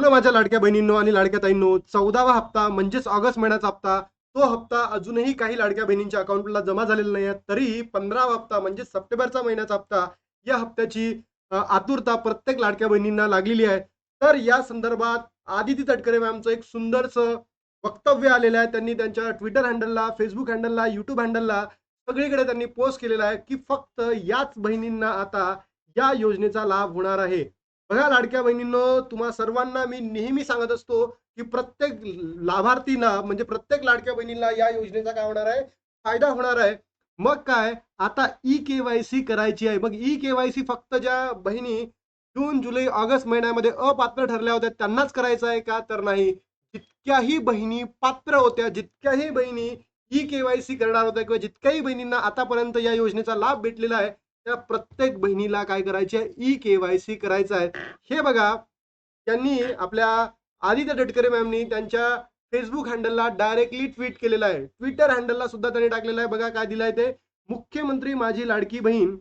Hello माझ्या लाडक्या बहिणींनो आणि लाडक्या ताईंनो चौदावा हप्ता म्हणजेच ऑगस्ट महिन्याचा हप्ता तो हप्ता अजूनही काही लाडक्या बहिणींच्या अकाउंटला जमा झालेला नाही आहे. तरी पंधरावा हप्ता म्हणजे सप्टेंबरचा महिन्याचा हप्ता या हप्त्याची आतुरता प्रत्येक लाडक्या बहिणींना लागलेली आहे. तर या संदर्भात आदिती तटकरे मॅमचं एक सुंदरसं वक्तव्य आलेलं आहे. त्यांनी त्यांच्या ट्विटर हँडलला फेसबुक हँडलला यूट्यूब हँडलला सगळीकडे त्यांनी पोस्ट केलेला आहे की फक्त याच बहिणींना आता या योजनेचा लाभ होणार आहे. बघा लाडक्या बहिणींनो तुम्हा सर्वांना मी नेहमी सांगत असतो की प्रत्येक लाभार्थींना म्हणजे प्रत्येक लाडक्या बहिणीला या योजनेचा काय होणार आहे? फायदा होणार आहे. मग काय? आता ई के वाय सी करायची आहे. मग ई के वाय सी फक्त ज्या बहिणी जून जुलै ऑगस्ट महिन्यामध्ये अपात्र ठरल्या होत्या त्यांनाच करायचं आहे का? तर नाही. जितक्याही बहिणी पात्र होत्या जितक्याही बहिणी ई के वाय सी करणार होत्या किंवा जितक्याही बहिणींना आतापर्यंत या योजनेचा लाभ भेटलेला आहे त्या प्रत्येक बहिणीला काय करायचे? ई के वाय सी करायचं आहे. हे बघा त्यांनी आपल्या आदित्य डटकरे मॅमनी त्यांच्या फेसबुक हँडलला डायरेक्टली ट्विट केलेलं आहे. ट्विटर हँडलला सुद्धा त्यांनी टाकलेलं आहे. बघा काय दिलं आहे ते. मुख्यमंत्री माझी लाडकी बहीण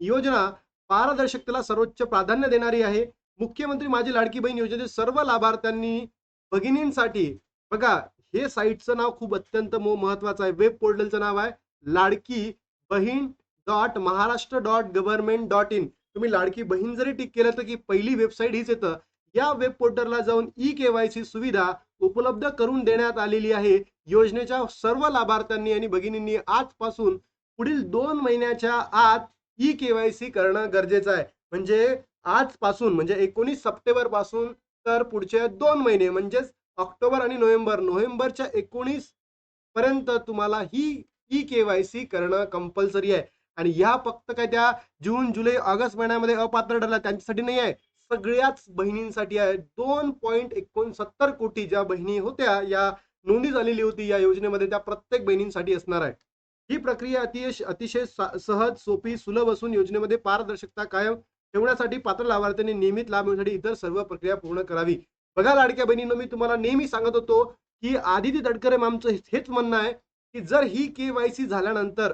योजना पारदर्शकतेला सर्वोच्च प्राधान्य देणारी आहे. मुख्यमंत्री माझी लाडकी बहीण योजनेचे सर्व लाभार्थ्यांनी भगिनींसाठी बघा हे साईटचं नाव खूप अत्यंत मो- महत्वाचं आहे. वेब पोर्टलचं नाव आहे Ladki Bahin dot Maharashtra dot government dot in तुम्ही लाडकी बहीण जरी टिक केलं तर की पहिली वेबसाईट हीच येतं. या वेब पोर्टलला जाऊन ई के वाय सी सुविधा उपलब्ध करून देण्यात आलेली आहे. योजनेच्या सर्व लाभार्थ्यांनी आणि भगिनींनी आजपासून पुढील दोन महिन्याच्या आत ई के वाय सी करणं गरजेचं आहे. म्हणजे आजपासून म्हणजे एकोणीस सप्टेंबरपासून तर पुढचे दोन महिने म्हणजेच ऑक्टोबर आणि नोव्हेंबर नोव्हेंबरच्या एकोणीस पर्यंत तुम्हाला ही ई के वाय सी करणं कंपल्सरी आहे. आणि ह्या फक्त काय त्या जून जुलै ऑगस्ट महिन्यामध्ये अपात्र ठरला त्यांच्यासाठी नाही आहे. सगळ्याच बहिणींसाठी आहे. दोन पॉईंट एकोणसत्तर कोटी ज्या बहिणी होत्या या नोंदी झालेली होती या योजनेमध्ये त्या प्रत्येक बहिणींसाठी असणार आहे. ही प्रक्रिया अतिशय अतिशय सहज सोपी सुलभ असून योजनेमध्ये पारदर्शकता कायम ठेवण्यासाठी पात्र लाभार्थ्यांनी नियमित लाभ मिळण्यासाठी इतर सर्व प्रक्रिया पूर्ण करावी. बघा लाडक्या बहिणींनो मी तुम्हाला नेहमी सांगत होतो की आदिती तटकरे आमचं हेच म्हणणं आहे की जर ही के वाय सी झाल्यानंतर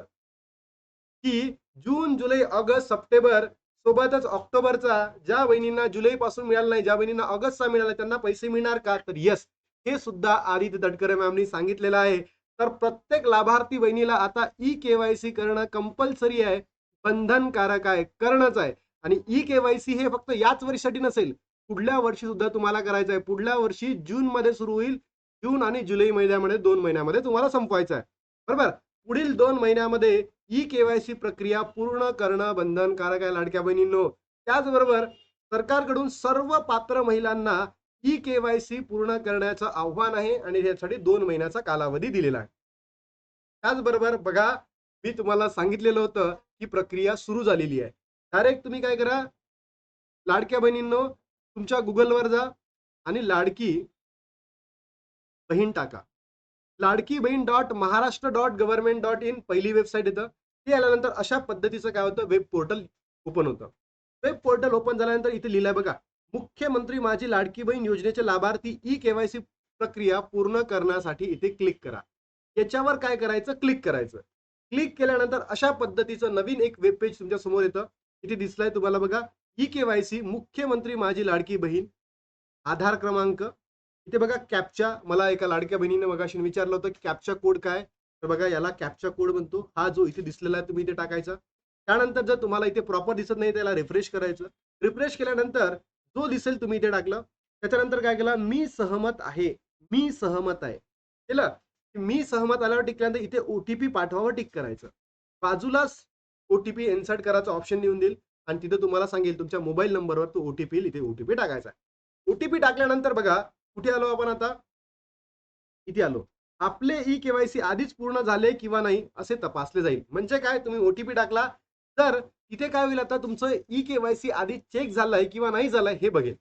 की जून जुलै ऑगस्ट सप्टेंबर सोबतच ऑक्टोबरचा ज्या बहिणींना जुलै पासून मिळाला नाही ज्या बहिणींना ऑगस्टचा मिळाला त्यांना पैसे मिळणार का? तर यस हे सुद्धा आदित्य तटकरे मॅमनी सांगितलेलं आहे. तर प्रत्येक लाभार्थी बहिणीला आता ई केवायसी करणं कंपल्सरी आहे. बंधनकारक आहे. करणंच आहे. आणि ई केवायसी हे फक्त याच वर्षासाठी नसेल पुढल्या वर्षी सुद्धा तुम्हाला करायचं आहे. पुढल्या वर्षी जून मध्ये सुरू होईल. जून आणि जुलै महिन्यामध्ये दोन महिन्यामध्ये तुम्हाला संपवायचं आहे. बरोबर? पुढील दोन महिन्यामध्ये ई केवायसी प्रक्रिया पूर्ण करणं बंधनकारक आहे लाडक्या बहिणींनो. त्याचबरोबर सरकारकडून सर्व पात्र महिलांना ई केवायसी पूर्ण करण्याचं आव्हान आहे आणि यासाठी दोन महिन्याचा कालावधी दिलेला आहे. त्याचबरोबर बघा मी तुम्हाला सांगितलेलं होतं की प्रक्रिया सुरू झालेली आहे. डायरेक्ट तुम्ही काय करा लाडक्या बहिणींनो तुमच्या गुगलवर जा आणि लाडकी बहीण टाका. Ladki Bahin dot Maharashtra dot government dot in पहिली वेबसाईट येतं. ते आल्यानंतर अशा पद्धतीचं काय होतं? वेब पोर्टल ओपन होतं. वेब पोर्टल ओपन झाल्यानंतर इथे लिहिलंय बघा मुख्यमंत्री माझी लाडकी बहीण योजनेचे लाभार्थी ई केवायसी प्रक्रिया पूर्ण करण्यासाठी इथे क्लिक करा. याच्यावर काय करायचं? क्लिक करायचं. क्लिक केल्यानंतर अशा पद्धतीचं नवीन एक वेब पेज तुमच्यासमोर येतं. इथे दिसलंय तुम्हाला बघा ई केवायसी मुख्यमंत्री माझी लाडकी बहीण आधार क्रमांक. इथे बघा कॅपचा मला एका लाडक्या बहिणीने मगाशी विचारलं होतं की कॅपचा कोड काय? तर बघा याला कॅपचा कोड म्हणतो. हा जो इथे दिसलेला आहे तुम्ही इथे टाकायचा. त्यानंतर जर तुम्हाला इथे प्रॉपर दिसत नाही त्याला रिफ्रेश करायचं. रिफ्रेश केल्यानंतर जो दिसेल तुम्ही इथे टाकलं. त्याच्यानंतर काय केलं? मी सहमत आहे. मी सहमत आहे. केलं? मी सहमत आल्यावर टिक केल्यानंतर इथे ओटीपी पाठवावर टिक करायचं. बाजूलाच ओटीपी इन्सर्ट करायचं ऑप्शन देऊन देईल. आणि तिथे तुम्हाला सांगेल तुमच्या मोबाईल नंबरवर तो ओटीपी इथे ओटीपी टाकायचा ओटीपी टाकल्यानंतर बघा कुठे आलो आपण आता? इथे आलो. आपले ई केवायसी आधीच पूर्ण झाले किंवा नाही असे तपासले जाईल. म्हणजे काय? तुम्ही ओटीपी टाकला तर इथे काय होईल आता? तुमचं ई केवायसी आधी चेक झालंय किंवा नाही झालंय हे बघेल.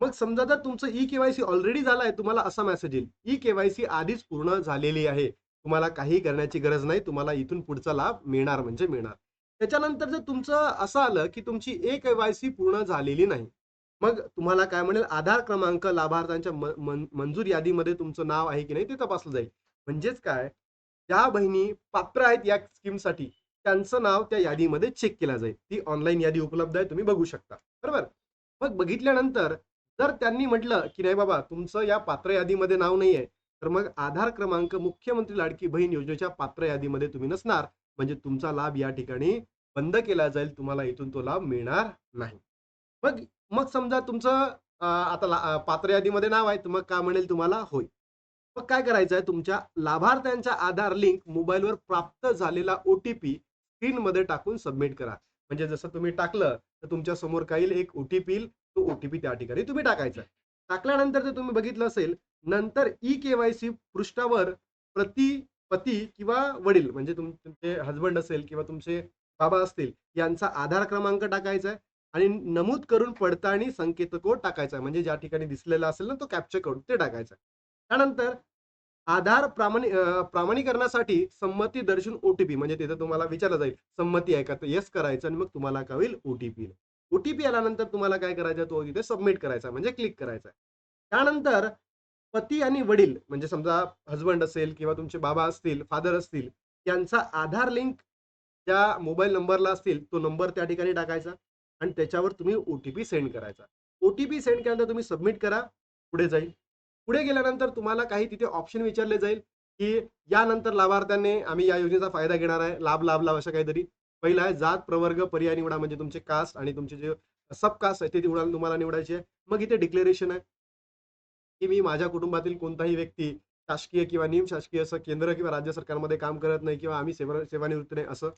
मग समजा जर तुमचं ई केवायसी ऑलरेडी झालाय तुम्हाला असा मेसेज येईल. ई केवायसी आधीच पूर्ण झालेली आहे. तुम्हाला काही करण्याची गरज नाही तुम्हाला इथून पुढचा लाभ मिळणार म्हणजे मिळणार. त्याच्यानंतर जर तुमचं असं आलं की तुमची ए केवायसी पूर्ण झालेली नाही मग तुम्हाला काय म्हणेल? आधार क्रमांक लाभार्थ्यांच्या मंजूर यादीमध्ये तुमचं नाव आहे की नाही ते तपासलं जाईल. म्हणजेच काय? ज्या बहिणी पात्र आहेत या स्कीमसाठी त्यांचं नाव त्या यादीमध्ये चेक केलं जाईल. ती ऑनलाईन यादी उपलब्ध आहे तुम्ही बघू शकता. बरोबर? मग बघितल्यानंतर जर त्यांनी म्हटलं की नाही बाबा तुमचं या पात्र यादीमध्ये नाव नाही आहे तर मग आधार क्रमांक मुख्यमंत्री लाडकी बहीण योजनेच्या पात्र यादीमध्ये तुम्ही नसणार. म्हणजे तुमचा लाभ या ठिकाणी बंद केला जाईल तुम्हाला इथून तो लाभ मिळणार नाही. मग मग समजा तुमचं आता ला- पात्र यादीमध्ये नाव आहे मग काय म्हणेल तुम्हाला होय. मग काय करायचं आहे तुमच्या लाभार्थ्यांचा आधार लिंक मोबाईलवर प्राप्त झालेला ओटीपी स्क्रीनमध्ये टाकून सबमिट करा. म्हणजे जसं तुम्ही टाकलं तर तुमच्यासमोर काही एक ओटीपी येईल तो ओटीपी त्या ठिकाणी तुम्ही टाकायचा टाकल्यानंतर जर तुम्ही बघितलं असेल नंतर ई केवायसी पृष्ठावर प्रति पती किंवा वडील म्हणजे तुम तुमचे हजबंड असेल किंवा तुमचे बाबा असतील यांचा आधार क्रमांक टाकायचा आहे. आणि नमूद करून पडताळणी संकेत कोड टाकायचा म्हणजे ज्या ठिकाणी दिसलेला असेल ना तो कॅप्चर करून ते टाकायचा त्यानंतर आधार प्रामाणिक प्रामाणीकरणासाठी संमती दर्शन ओटीपी म्हणजे तिथे तुम्हाला विचारलं जाईल संमती आहे का? तर येस करायचं आणि मग तुम्हाला काय होईल? ओटीपी ओटीपी आल्यानंतर तुम्हाला काय करायचं तो तिथे सबमिट करायचा म्हणजे क्लिक करायचा त्यानंतर पती आणि वडील म्हणजे समजा हजबंड असेल किंवा तुमचे बाबा असतील फादर असतील यांचा आधार लिंक ज्या मोबाईल नंबरला असतील तो नंबर त्या ठिकाणी टाकायचा. आणि त्याच्यावर तुम्ही ओटीपी सेंड करायचा. ओटीपी सेंड केल्यानंतर तुम्ही सबमिट करा पुढे जाईल. पुढे गेल्यानंतर तुम्हाला काही तिथे ऑप्शन विचारले जाईल की यानंतर लाभार्थ्यांनी आम्ही या योजनेचा फायदा घेणार आहे लाभ लाभ लाभ अशा काहीतरी. पहिला आहे जात प्रवर्ग पर्याय निवडा म्हणजे तुमचे कास्ट आणि तुमचे जे सब कास्ट आहे ते निवडा तुम्हाला निवडायचे आहे. मग इथे डिक्लेरेशन आहे की मी माझ्या कुटुंबातील कोणताही व्यक्ती शासकीय किंवा निमशासकीय असं केंद्र किंवा राज्य सरकारमध्ये काम करत नाही किंवा आम्ही सेवा सेवानिवृत्त नाही असं.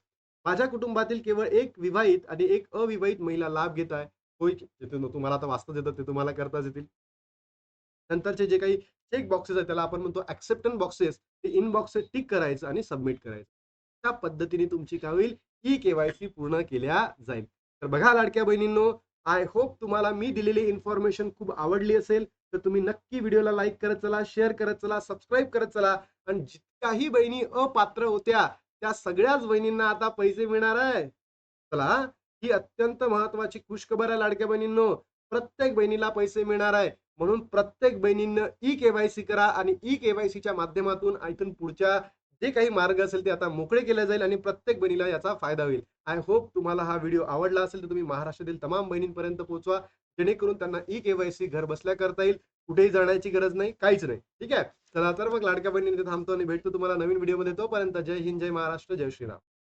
माझ्या कुटुंबातील केवळ एक विवाहित आणि एक अविवाहित महिला लाभ घेत आहे. होय ते तुम्हाला आता वाचता येतं ते तुम्हाला करताच येतील. नंतरचे जे काही चेक बॉक्सेस आहेत त्याला आपण म्हणतो ऍक्सेप्टन्स बॉक्सेस ते इन बॉक्सेस टिक करायचं आणि सबमिट करायचं. त्या पद्धतीने तुमची काय होईल? ई केवायसी पूर्ण केल्या जाईल. तर बघा लाडक्या बहिणींनो आय होप तुम्हाला मी दिलेली इन्फॉर्मेशन खूप आवडली असेल. तर तुम्ही नक्की व्हिडिओला लाईक करत चला शेअर करत चला सबस्क्राईब करत चला. आणि जितक्याही बहिणी अपात्र होत्या त्या सगळ्याच बहिणींना आता पैसे मिळणार आहे. चला ही. अत्यंत महत्वाची खुशखबर आहे लाडक्या बहिणींनो प्रत्येक बहिणीला पैसे मिळणार आहे. म्हणून प्रत्येक बहिणींना ई केवायसी करा आणि ई केवायसीच्या माध्यमातून इथून पुढच्या जे काही मार्ग असेल ते आता मोकळे केले जाईल आणि प्रत्येक बहिणीला याचा फायदा होईल. आय होप तुम्हाला हा व्हिडिओ आवडला असेल तर तुम्ही महाराष्ट्रातील तमाम बहिणींपर्यंत पोहोचवा. जेणेकरून त्यांना ई केवायसी घर बसल्या करता येईल. कुठेही जाण्याची गरज नाही काहीच नाही. ठीक आहे? चला तर मग लाडक्या बहिणी थांबतो आणि भेटतो तुम्हाला नवीन व्हिडिओमध्ये तोपर्यंत जय हिंद जय महाराष्ट्र जय श्रीराम.